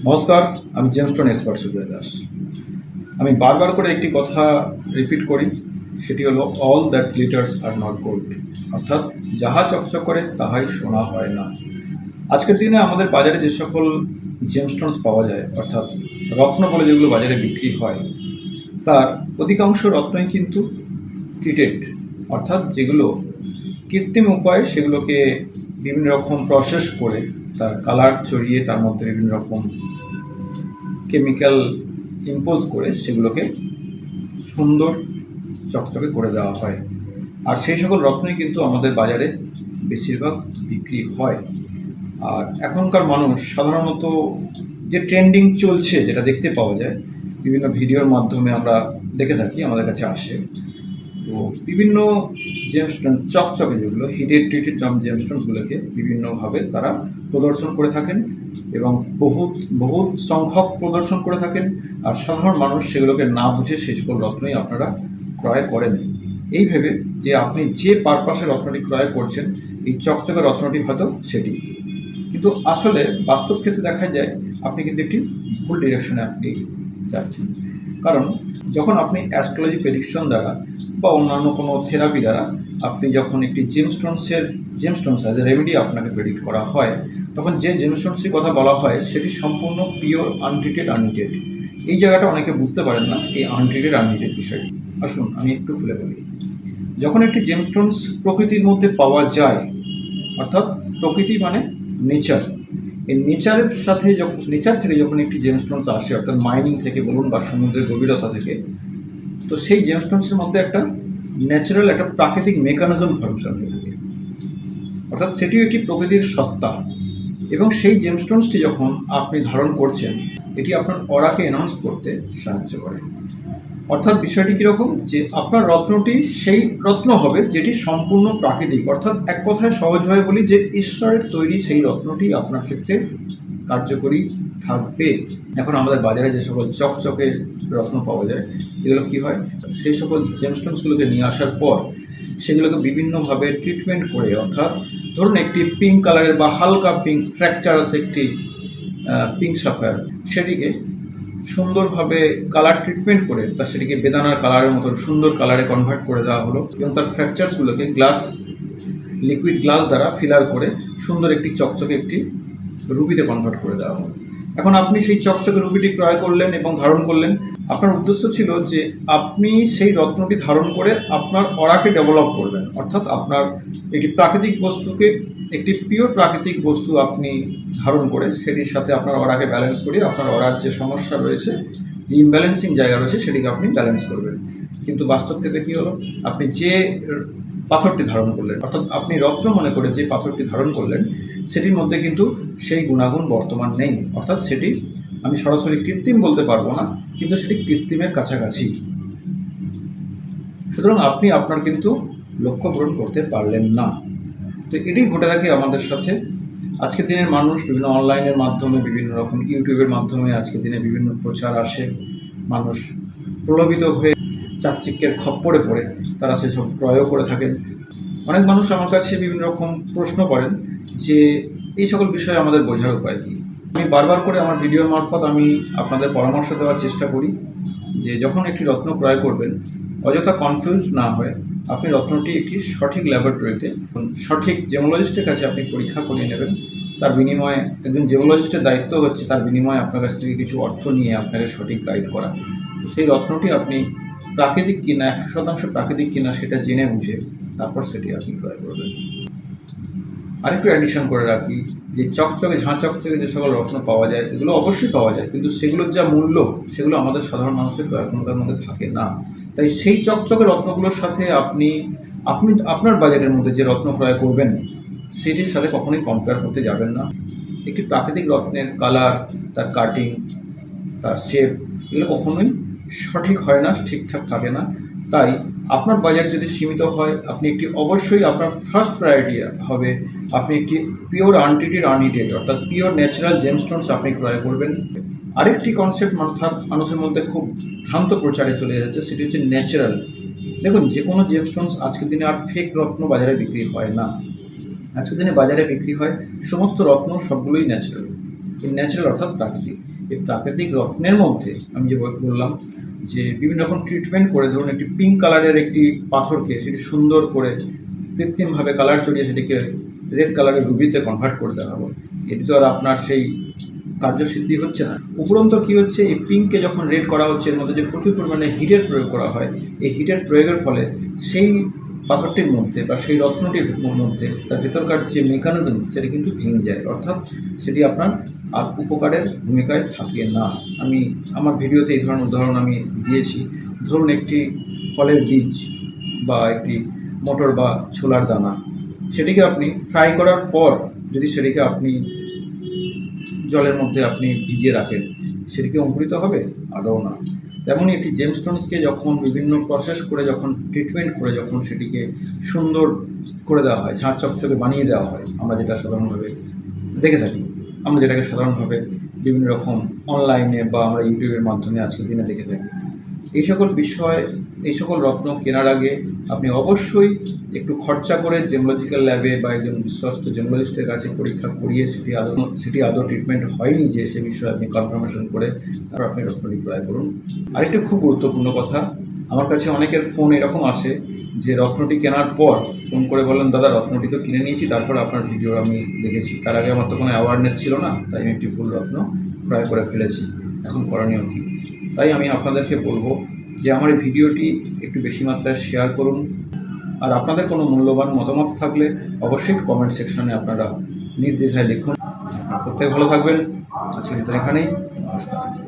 নমস্কার, আমি gemstone expert Sujoy Das. আমি বারবার করে একটি কথা রিপিট করি, সেটি হলো all that glitters are not gold অর্থাৎ, যাহা চকচক করে, তাহাই সোনা হয় না। আজকের দিনে আমাদের বাজারে যে সকল জেমস্টোনস পাওয়া যায়, অর্থাৎ রত্ন বলে যেগুলো বাজারে বিক্রি হয়, তার অধিকাংশ রত্নই কিন্তু ট্রিটেড অর্থাৎ যেগুলো কৃত্রিম উপায়ে সেগুলোকে বিভিন্ন রকম প্রসেস করে তার কালার চড়িয়ে তার মধ্যে বিভিন্ন রকম কেমিক্যাল ইম্পোজ করে সেগুলোকে সুন্দর চকচকে করে দেওয়া হয়। আর সেই সকল রত্নই কিন্তু আমাদের বাজারে বেশিরভাগ বিক্রি হয়। আর এখনকার মানুষ সাধারণত যে ট্রেন্ডিং চলছে যেটা দেখতে পাওয়া যায়, বিভিন্ন ভিডিওর মাধ্যমে আমরা দেখে থাকি, আমাদের কাছে আসে। তো বিভিন্ন জেমস্টোন চকচকে যেগুলো হিটেড ট্রিটেড জেমস্টোনসগুলোকে বিভিন্নভাবে তারা প্রদর্শন করে থাকেন এবং বহুত বহুত সংখ্যক প্রদর্শন করে থাকেন আর সাধারণ মানুষ সেগুলোকে না বুঝে সেই সকল রত্নই আপনারা ক্রয় করেন। এই ভেবে যে আপনি যে পারপাসে রত্নটি ক্রয় করছেন, এই চকচকে রত্নটি হয়তো সেটি। কিন্তু আসলে বাস্তব ক্ষেত্রে দেখা যায়, আপনি কিন্তু একটি ভুল ডিরেকশনে আপনি যাচ্ছেন। কারণ যখন আপনি অ্যাস্ট্রোলজি প্রেডিকশন দ্বারা বা অন্যান্য কোনো থেরাপি দ্বারা আপনি যখন একটি জেমস্টোনসের জেমস্টোনস অ্যাজ এ রেমেডি আপনাকে প্রেডিক্ট করা হয়, তখন যে জেমস্টোনসের কথা বলা হয়, সেটি সম্পূর্ণ পিওর আনট্রিটেড আনট্রিটেড এই জায়গাটা অনেকে বুঝতে পারেন না, এই আনট্রিটেড আনট্রিটেড বিষয়টি। আসুন, আমি একটু খুলে বলি। যখন একটি জেমস্টোনস প্রকৃতির মধ্যে পাওয়া যায়, অর্থাৎ প্রকৃতি মানে নেচার এই নেচারের সাথে যখন নেচার থেকে যখন একটি জেমস্টোনস আসে, অর্থাৎ মাইনিং থেকে বলুন বা সমুদ্রের গভীরতা থেকে, তো সেই জেমস্টোনসের মধ্যে একটা ন্যাচারাল একটা প্রাকৃতিক মেকানিজম ফাংশন হয়ে থাকে। অর্থাৎ সেটিও একটি প্রকৃতির সত্তা। এবং সেই জেমস্টোনসটি যখন আপনি ধারণ করছেন, এটি আপনার অরাকে অ্যানাউন্স করতে সাহায্য করে। অর্থাৎ বিষয়টি কীরকম যে আপনার রত্নটি সেই রত্ন হবে যেটি সম্পূর্ণ প্রাকৃতিক। অর্থাৎ এক কথায় সহজভাবে বলি যে ঈশ্বরের তৈরি সেই রত্নটি আপনার ক্ষেত্রে কার্যকরী থাকবে। এখন আমাদের বাজারে যে সকল চকচকে রত্ন পাওয়া যায়, এগুলো কী হয়? সেই সকল জেমস্টোনসগুলোকে নিয়ে আসার পর সেগুলোকে বিভিন্নভাবে ট্রিটমেন্ট করে, অর্থাৎ ধরুন একটি পিঙ্ক কালারের বা হালকা পিঙ্ক ফ্র্যাকচারাস একটি পিঙ্ক সাফায়ার সেটিকে সুন্দরভাবে কালার ট্রিটমেন্ট করে, তার সেটিকে বেদানার কালারের মতো সুন্দর কালারে কনভার্ট করে দেওয়া হলো এবং তার ফ্র্যাকচারসগুলোকে গ্লাস লিকুইড গ্লাস দ্বারা ফিলার করে সুন্দর একটি চকচকে একটি রুবিতে কনভার্ট করে দেওয়া হলো এখন আপনি সেই চকচকে রুবিটি ক্রয় করলেন এবং ধারণ করলেন। আপনার উদ্দেশ্য ছিল যে আপনি সেই রত্নটি ধারণ করে আপনার অরাকে ডেভেলপ করবেন। অর্থাৎ আপনার একটি প্রাকৃতিক বস্তুকে, একটি পিওর প্রাকৃতিক বস্তু আপনি ধারণ করে সেটির সাথে আপনার অরাকে ব্যালেন্স করে আপনার অরার যে সমস্যা রয়েছে, যে ইমব্যালেন্সিং জায়গা রয়েছে, সেটিকে আপনি ব্যালেন্স করবেন। কিন্তু বাস্তব ক্ষেত্রে কী হলো? আপনি যে পাথরটি ধারণ করলেন। অর্থাৎ আপনি রত্ন মনে করে যে পাথরটি ধারণ করলেন, সেটির মধ্যে কিন্তু সেই গুণাগুণ বর্তমান নেই। অর্থাৎ সেটি আমি সরাসরি কৃত্রিম বলতে পারব না, কিন্তু সেটি কৃত্রিমের কাছাকাছি। সুতরাং আপনি আপনার কিন্তু লক্ষ্য পূরণ করতে পারলেন না। তো এটি ঘটে থাকে আমাদের সাথে। আজকের দিনের মানুষ বিভিন্ন অনলাইনের মাধ্যমে, বিভিন্ন রকম ইউটিউবের মাধ্যমে আজকের দিনে বিভিন্ন প্রচার আসে। মানুষ প্রলোভিত হয়ে চাকচিক্যের খপ্পরে পড়ে, তারা সেসব ক্রয়ও করে থাকেন। অনেক মানুষ আমার কাছে বিভিন্ন রকম প্রশ্ন করেন যে, এই সকল বিষয়ে আমাদের বোঝার উপায় কী? আমি বারবার করে আমার ভিডিওর মারফত আমি আপনাদের পরামর্শ দেওয়ার চেষ্টা করি যে, যখন একটি রত্ন ক্রয় করবেন, অযথা কনফিউজ না হয়ে আপনি রত্নটি একটি সঠিক ল্যাবরেটরিতে সঠিক জেমোলজিস্টের কাছে আপনি পরীক্ষা করিয়ে নেবেন। তার বিনিময়ে একজন জেমোলজিস্টের দায়িত্ব হচ্ছে তার বিনিময়ে আপনার কাছ থেকে কিছু অর্থ নিয়ে আপনাকে সঠিক গাইড করা। সেই রত্নটি আপনি প্রাকৃতিক কিনা, একশো শতাংশ প্রাকৃতিক কিনা সেটা জেনে বুঝে তারপর সেটি আপনি ক্রয় করবেন। আরেকটু অ্যাডিশন করে রাখি, যে চকচকে, ঝাঁ চকচকে যে সকল রত্ন পাওয়া যায়, এগুলো অবশ্যই পাওয়া যায়, কিন্তু সেগুলোর যা মূল্য, সেগুলো আমাদের সাধারণ মানুষের ক্রয় ক্ষমতার মধ্যে থাকে না। তাই সেই চকচকে রত্নগুলোর সাথে আপনি আপনি, আপনার বাজেটের মধ্যে যে রত্ন ক্রয় করবেন, সেটির সাথে কখনোই কম্পেয়ার করতে যাবেন না। একটি প্রাকৃতিক রত্নের কালার তার কাটিং তার শেপ এগুলো কখনোই সঠিক হয় না, ঠিকঠাক থাকে না। তাই আপনার বাজার যদি সীমিত হয়, আপনি একটি অবশ্যই আপনার ফার্স্ট প্রায়োরিটি হবে আপনি একটি পিওর আনটিটেড আনহিটেড অর্থাৎ পিওর ন্যাচারাল জেমস্টোনস আপনি ক্রয় করবেন। আরেকটি কনসেপ্ট মাথার মানুষের মধ্যে খুব ভ্রান্ত প্রচারে চলে যাচ্ছে সেটি হচ্ছে ন্যাচারাল দেখুন যে কোনো জেমস্টোনস আজকের দিনে আর ফেক রত্ন বাজারে বিক্রি হয় না। আজকের দিনে বাজারে বিক্রি হয় সমস্ত রত্ন, সবগুলোই ন্যাচারাল ন্যাচারাল অর্থাৎ প্রাকৃতিক। এই প্রাকৃতিক রত্নের মধ্যে আমি যে বললাম যে বিভিন্ন রকম ট্রিটমেন্ট করে, ধরুন একটি পিঙ্ক কালারের একটি পাথরকে সেটি সুন্দর করে কৃত্রিমভাবে কালার চড়িয়ে সেটিকে রেড কালারের রুবিতে কনভার্ট করে দেওয়া হবে। এটি তো আর আপনার সেই কার্যসিদ্ধি হচ্ছে না। উপরন্ত কি হচ্ছে, এই পিঙ্ককে যখন রেড করা হচ্ছে, এর মধ্যে যে প্রচুর পরিমাণে হিটের প্রয়োগ করা হয়, এই হিটের প্রয়োগের ফলে সেই পাথরটির মধ্যে বা সেই রত্নটির মধ্যে, তার ভেতরকার যে মেকানিজম সেটি কিন্তু ভেঙে যায়। অর্থাৎ সেটি আপনার আর উপকারের ভূমিকায় থাকে না। আমি আমার ভিডিওতে এই ধরনের উদাহরণ আমি দিয়েছি। ধরুন একটি ফলের বীজ বা একটি মটর বা ছোলার দানা, সেটিকে আপনি ফ্রাই করার পর যদি সেটিকে আপনি জলের মধ্যে আপনি ভিজিয়ে রাখেন, সেটিকে অঙ্কুরিত হবে? আদৌ না। তেমনই একটি জেমস্টোনসকে যখন বিভিন্ন প্রসেস করে, যখন ট্রিটমেন্ট করে, যখন সেটিকে সুন্দর করে দেওয়া হয়, ঝাঁট চকচকে বানিয়ে দেওয়া হয়, আমরা যেটা সাধারণভাবে দেখে থাকি। আমরা যেটাকে সাধারণভাবে বিভিন্ন রকম অনলাইনে বা আমরা ইউটিউবের মাধ্যমে আজকের দিনে দেখে থাকি। এই সকল বিষয় এই সকল রত্ন কেনার আগে আপনি অবশ্যই একটু খরচা করে জেমোলজিক্যাল ল্যাবে বা একজন বিশ্বস্ত জেমোলজিস্টের কাছে পরীক্ষা করিয়ে সেটি আদৌ সেটি আদৌ ট্রিটমেন্ট হয়নি যে সে বিষয়ে আপনি কনফার্মেশন করে তারপর আপনি রত্নটি ক্রয় করুন। আরেকটি খুব গুরুত্বপূর্ণ কথা, আমার কাছে অনেকের ফোন এরকম আসে যে রত্নটি কেনার পর ফোন করে বললেন, দাদা, রত্নটি তো কিনে নিয়েছি, তারপর আপনার ভিডিও আমি দেখেছি। তার আগে আমার তো কোনো অ্যাওয়ারনেস ছিল না, তাই আমি একটি ভুল রত্ন ক্রয় করে ফেলেছি। এখন করণীয় কী? তাই আমি আপনাদেরকে বলব যে আমার এই ভিডিওটি একটু বেশি মাত্রায় শেয়ার করুন। আর আপনাদের কোনো মূল্যবান মতামত থাকলে অবশ্যই কমেন্ট সেকশনে আপনারা নির্দ্বিধায় লিখুন। প্রত্যেক ভালো থাকবেন। আজকে এখানেই, নমস্কার।